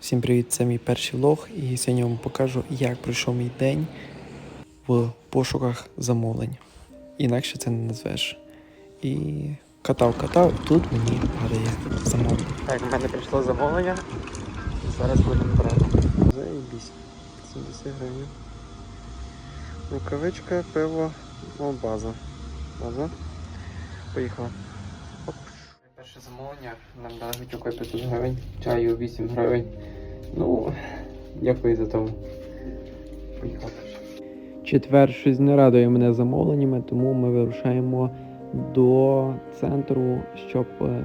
Всім привіт, це мій перший влог, і сьогодні вам покажу, як пройшов мій день в пошуках замовлень. Інакше це не назвеш. І катав, катав, тут мені гадає замовлення. Так, в мене прийшло замовлення. Зараз будемо брати. Заєбісь. 70 гривень. Рукавичка, пиво, о, база. База. Поїхали. Перше замовлення нам дали готівкою 500 гривень, чаю 8 гривень. Ну, дякую за тому. Поїхали. Четвер щось не радує мене замовленнями, тому ми вирушаємо до центру, щоб е,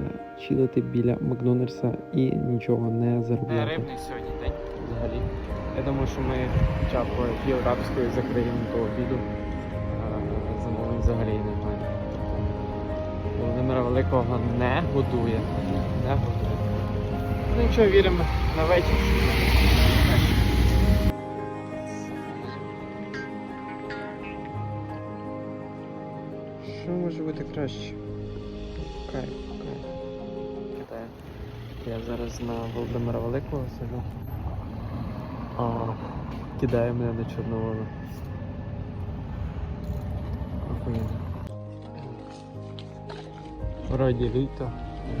чилити біля Макдональдса і нічого не заробляти. Рибний сьогодні день взагалі. Я думаю, що ми хоча б пів рабської закриємо до обіду. А, Замовлень взагалі немає. Володимира Великого не годує. Не годує. Ну нічого, віримо на вечір. Що може бути краще? Кайф, кайф. Китаю. Я зараз на Володимира Великого сижу. А, кидає мене на Чорноволу. Охуєнно. Вроді літо,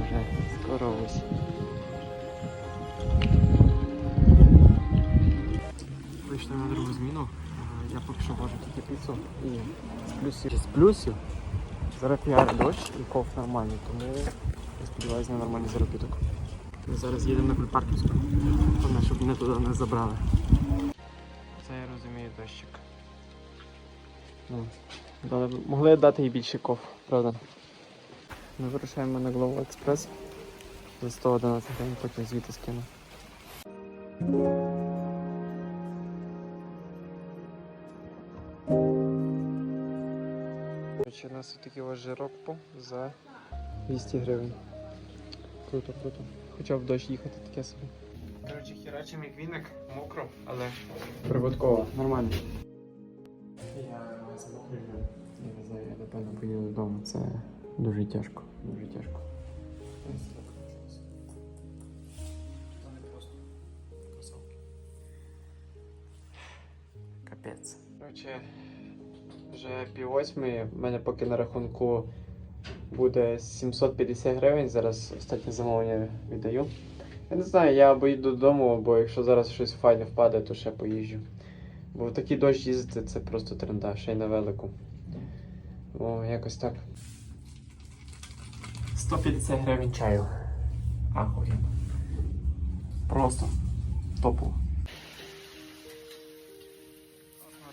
вже скоро ось. На другу зміну. Е, Я поки що можу тільки піцу і з плюсів. З плюсів. Зараз піар дощ і ков нормальний, тому я сподіваюся на нормальний заробіток. Ми зараз їдемо на Кульпарківську. Щоб мене туди не забрали. Це я розумію дощик. Ну, дали- могли дати і більше ков, правда? Ми вирушаємо на Главу Експрес за 111 гривень, потім звідти скину. Короче, у нас такий ось жирок по за 200 гривень. Круто, круто. Хоча в дощ їхати таке собі. Коротше, херачим як віник, мокро, але прибутково, нормально. Я змокрий. Я не знаю, я напевно поїду додому. Це дуже тяжко. Дуже тяжко. Капець. Коротше, вже пів восьмої. В мене поки на рахунку буде 750 гривень. Зараз останнє замовлення віддаю. Я не знаю, я або йду додому, або якщо зараз щось файне впаде, то ще поїжджу. Бо в такий дощ їздити це просто тренда, ще й на велику. О, якось так. 150 гривень чаю. Ахуєнно. Просто топово.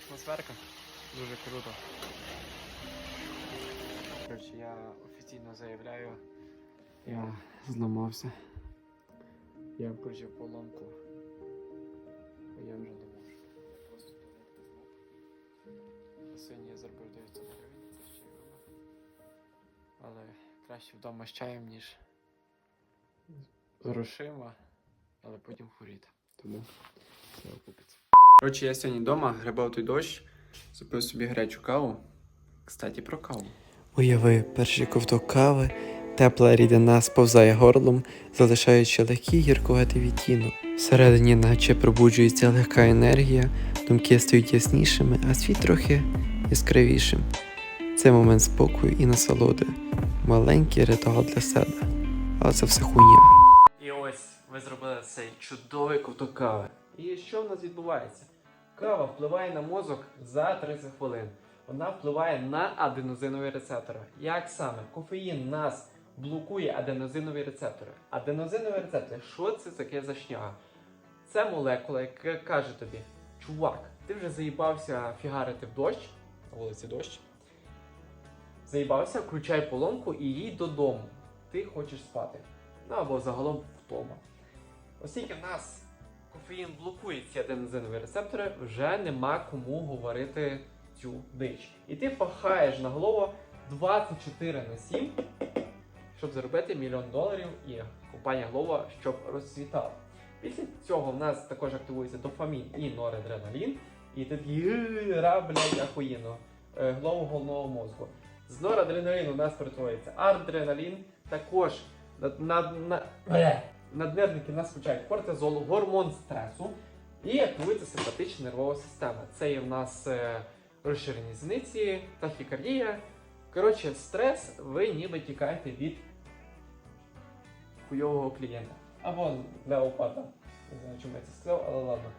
Атмосферка. Дуже круто. Коротше, я офіційно заявляю, я зламався. Я включив поломку. Бо я вже не можу. Просто змок. Сьогодні я заробив 900 гривень, це ще вона. Але краще вдома з чаєм, ніж з грошима, але потім хворіти. Тому це окупиться. Коротше, я сьогодні вдома грибав той дощ, зупив собі гарячу каву. Кстати, про каву. Уяви, перший ковток кави, тепла рідина сповзає горлом, залишаючи легкий гіркуватий відтінок. Всередині наче пробуджується легка енергія, думки стають яснішими, а світ трохи яскравішим. Це момент спокою і насолоди. Маленький ритуал для себе. Але це все хуйня. І ось ви зробили цей чудовий ковток кави. І що в нас відбувається? Кава впливає на мозок за 30 хвилин. Вона впливає на аденозинові рецептори. Як саме? Кофеїн нас блокує аденозинові рецептори. Аденозинові рецептори, що це таке за шняга? Це молекула, яка каже тобі, чувак, ти вже заїбався фігарити в дощ, на вулиці дощ. Заїбався, включай поломку і їдь додому. Ти хочеш спати. Ну або загалом вдома. Оскільки нас кофеїн блокує ці аденозинові рецептори, вже нема кому говорити цю дич. І ти пахаєш на голову 24 на 7, щоб заробити мільйон доларів і компанія Glovo, щоб розцвітала. Після цього в нас також активується дофамін і норадреналін. І ти такий «Е, ра, блядь, ахуєнно. Е, Голову головного мозку. З норадреналіну у нас перетворюється адреналін, також на, на, на, наднервники нас включають кортизол, гормон стресу і активується симпатична нервова система. Це є в нас е, розширені зіниці, тахікардія. Коротше, стрес, ви ніби тікаєте від хуйового клієнта. Або леопарда. Не знаю, чому я це сказав, але ладно.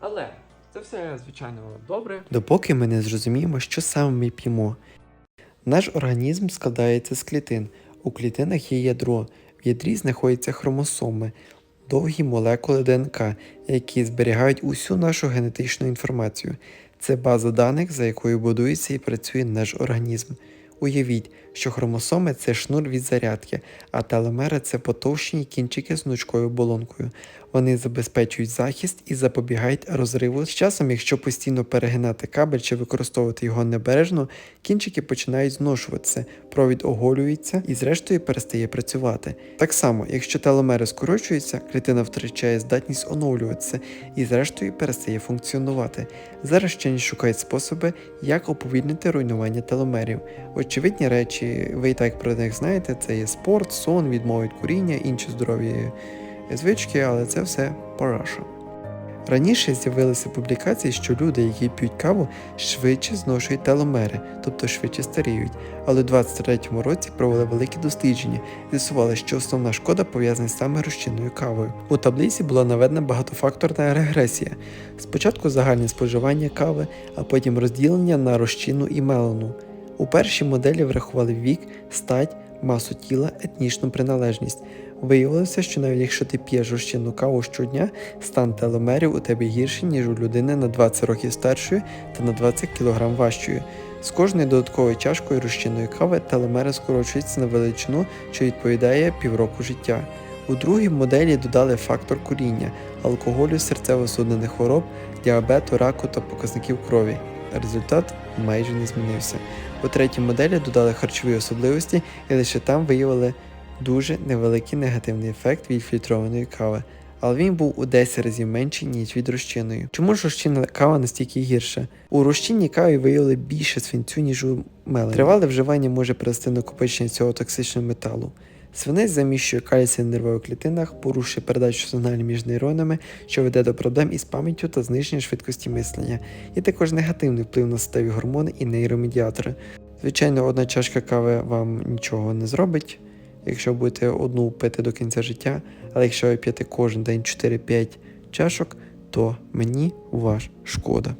Але це все, звичайно, добре. допоки ми не зрозуміємо, що саме ми п'ємо. Наш організм складається з клітин. У клітинах є ядро, в ядрі знаходяться хромосоми, довгі молекули ДНК, які зберігають усю нашу генетичну інформацію. Це база даних, за якою будується і працює наш організм. Уявіть, що хромосоми це шнур від зарядки, а теломери це потовщені кінчики з гнучкою оболонкою. Вони забезпечують захист і запобігають розриву. З часом, якщо постійно перегинати кабель чи використовувати його небережно, кінчики починають зношуватися, провід оголюється і зрештою перестає працювати. Так само, якщо теломери скорочуються, клітина втрачає здатність оновлюватися і зрештою перестає функціонувати. Зараз вчені шукають способи, як уповільнити руйнування теломерів. Очевидні речі, ви і так про них знаєте, це є спорт, сон, відмова від куріння, інші здорові звички, але це все пораша. Раніше з'явилися публікації, що люди, які п'ють каву, швидше зношують теломери, тобто швидше старіють. Але у 23-му році провели великі дослідження, з'ясували, що основна шкода пов'язана саме розчинною кавою. У таблиці була наведена багатофакторна регресія. Спочатку загальне споживання кави, а потім розділення на розчинну і мелену. У першій моделі врахували вік, стать, масу тіла, етнічну приналежність. Виявилося, що навіть якщо ти п'єш розчинну каву щодня, стан теломерів у тебе гірший, ніж у людини на 20 років старшої та на 20 кг важчої. З кожною додатковою чашкою розчинної кави теломери скорочуються на величину, що відповідає півроку життя. У другій моделі додали фактор куріння, алкоголю, серцево-судинних хвороб, діабету, раку та показників крові. Результат майже не змінився. У третій моделі додали харчові особливості і лише там виявили дуже невеликий негативний ефект від фільтрованої кави, але він був у 10 разів менший, ніж від розчинної. Чому ж розчинна кава настільки гірша? У розчинній каві виявили більше свинцю, ніж у мелені. Тривале вживання може привести накопичення цього токсичного металу. Свинець заміщує кальцій на нервових клітинах, порушує передачу сигналів між нейронами, що веде до проблем із пам'яттю та зниження швидкості мислення, і також негативний вплив на статеві гормони і нейромедіатори. Звичайно, одна чашка кави вам нічого не зробить, якщо будете одну пити до кінця життя, але якщо ви п'єте кожен день 4-5 чашок, то мені ваш шкода.